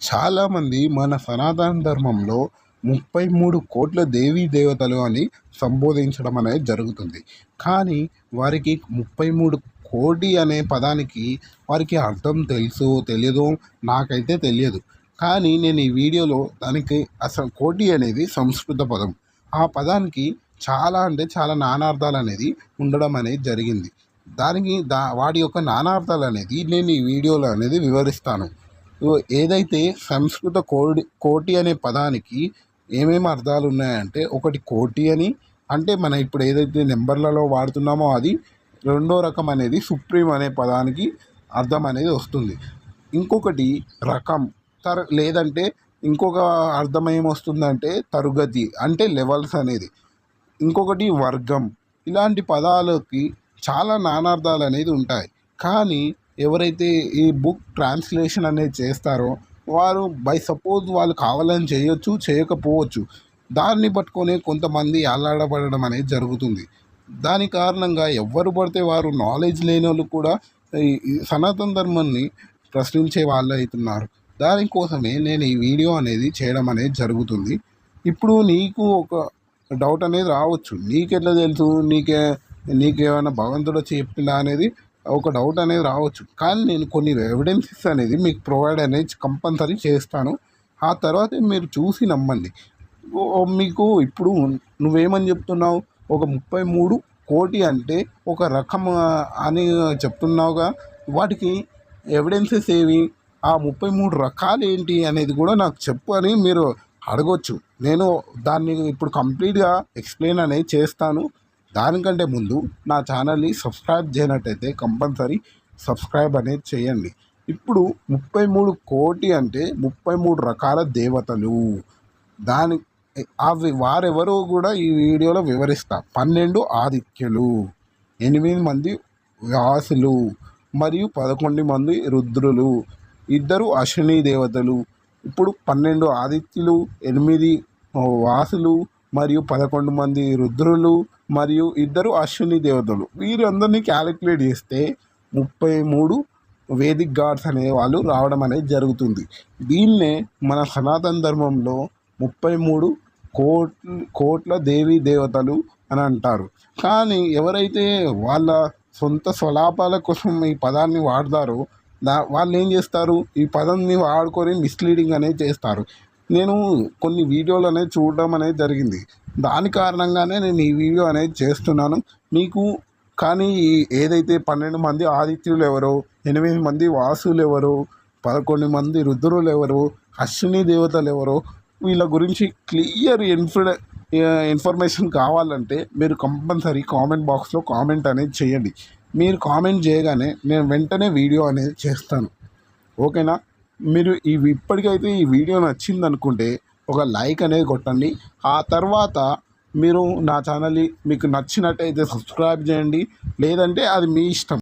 చాలామంది మన సనాతన ధర్మంలో ముప్పై మూడు కోట్ల దేవీ దేవతలు అని సంబోధించడం అనేది జరుగుతుంది. కానీ వారికి ముప్పై మూడు కోటి అనే పదానికి వారికి అర్థం తెలుసో తెలియదో నాకైతే తెలియదు. కానీ నేను ఈ వీడియోలో దానికి అసలు కోటి అనేది సంస్కృత పదం. ఆ పదానికి చాలా అంటే చాలా నానార్థాలు అనేది ఉండడం అనేది జరిగింది. దానికి దా వాటి యొక్క నానార్థాలు అనేది నేను ఈ వీడియోలో అనేది వివరిస్తాను. ఏదైతే సంస్కృత కోడి కోటి అనే పదానికి ఏమేమి అర్థాలు ఉన్నాయంటే ఒకటి కోటి అని అంటే మనం ఇప్పుడు ఏదైతే నెంబర్లలో వాడుతున్నామో అది రెండో రకం అనేది సుప్రీం అనే పదానికి అర్థం అనేది వస్తుంది. ఇంకొకటి రకం తర లేదంటే ఇంకొక అర్థం ఏమొస్తుందంటే తరగతి అంటే లెవెల్స్ అనేది. ఇంకొకటి వర్గం ఇలాంటి పదాలకి చాలా నానార్థాలు అనేది ఉంటాయి. కానీ ఎవరైతే ఈ బుక్ ట్రాన్స్లేషన్ అనేది చేస్తారో వారు బై సపోజ్ వాళ్ళు కావాలని చేయొచ్చు చేయకపోవచ్చు. దాన్ని పట్టుకొని కొంతమంది అల్లాడబడడం అనేది జరుగుతుంది. దాని కారణంగా ఎవరు పడితే వారు నాలెడ్జ్ లేని వాళ్ళు కూడా ఈ సనాతన ధర్మాన్ని ప్రశ్నించే వాళ్ళు అవుతున్నారు. దానికోసమే నేను ఈ వీడియో అనేది చేయడం అనేది జరుగుతుంది. ఇప్పుడు నీకు ఒక డౌట్ అనేది రావచ్చు. నీకెట్లా తెలుసు? నీకే నీకేమైనా భగవంతుడు వచ్చి చెప్పిందా అనేది ఒక డౌట్ అనేది రావచ్చు. కానీ నేను కొన్ని ఎవిడెన్సెస్ అనేది మీకు ప్రొవైడ్ అనేది కంపల్సరీ చేస్తాను. ఆ తర్వాత మీరు చూసి నమ్మండి. మీకు ఇప్పుడు నువ్వేమని చెప్తున్నావు? ఒక ముప్పై మూడు కోటి అంటే ఒక రకం అని చెప్తున్నావుగా. వాటికి ఎవిడెన్సెస్ ఏవి? ఆ ముప్పై మూడు రకాలు ఏంటి అనేది కూడా నాకు చెప్పు అని మీరు అడగొచ్చు. నేను దాన్ని ఇప్పుడు కంప్లీట్గా ఎక్స్ప్లెయిన్ అనేది చేస్తాను. దానికంటే ముందు నా ఛానల్ని సబ్స్క్రైబ్ చేయనట్టయితే కంపల్సరీ సబ్స్క్రైబ్ అనేది చేయండి. ఇప్పుడు ముప్పై మూడు కోటి అంటే ముప్పై మూడు రకాల దేవతలు. దాని అవి వారెవరో కూడా ఈ వీడియోలో వివరిస్తా. పన్నెండు ఆదిత్యులు ఎనిమిది మంది వ్యాసులు మరియు పదకొండు మంది రుద్రులు. ఇద్దరు అశ్విని దేవతలు. ఇప్పుడు పన్నెండు ఆదిత్యులు ఎనిమిది వాసులు మరియు పదకొండు మంది రుద్రులు మరియు ఇద్దరు అశ్విని దేవతలు. వీరందరినీ క్యాలిక్యులేట్ చేస్తే ముప్పై మూడు వేదిక్ గాడ్స్ అనే వాళ్ళు రావడం అనేది జరుగుతుంది. దీన్నే మన సనాతన ధర్మంలో ముప్పై మూడు కోట్ల కోట్ల దేవీ దేవతలు అని అంటారు. కానీ ఎవరైతే వాళ్ళ సొంత స్వలాపాల కోసం ఈ పదాన్ని వాడతారో దా వాళ్ళు ఏం చేస్తారు? ఈ పదంని వాడుకొని మిస్లీడింగ్ అనేది చేస్తారు. నేను కొన్ని వీడియోలు అనేది చూడడం అనేది జరిగింది. దాని కారణంగానే నేను ఈ వీడియో అనేది చేస్తున్నాను. మీకు కానీ ఏదైతే పన్నెండు మంది ఆదిత్యులు ఎవరో ఎనిమిది మంది వాసులు ఎవరో పదకొండు మంది రుద్రులు ఎవరో అశ్విని దేవతలు ఎవరో వీళ్ళ గురించి క్లియర్ ఇన్ఫ్ల ఇన్ఫర్మేషన్ కావాలంటే మీరు కంపల్సరీ కామెంట్ బాక్స్లో కామెంట్ అనేది చేయండి. మీరు కామెంట్ చేయగానే నేను వెంటనే వీడియో అనేది చేస్తాను. ఓకేనా? మీరు ఈ ఇప్పటికైతే ఈ వీడియో నచ్చింది అనుకుంటే ఒక లైక్ అనేది కొట్టండి. ఆ తర్వాత మీరు నా ఛానల్ని మీకు నచ్చినట్టయితే సబ్స్క్రైబ్ చేయండి. లేదంటే అది మీ ఇష్టం.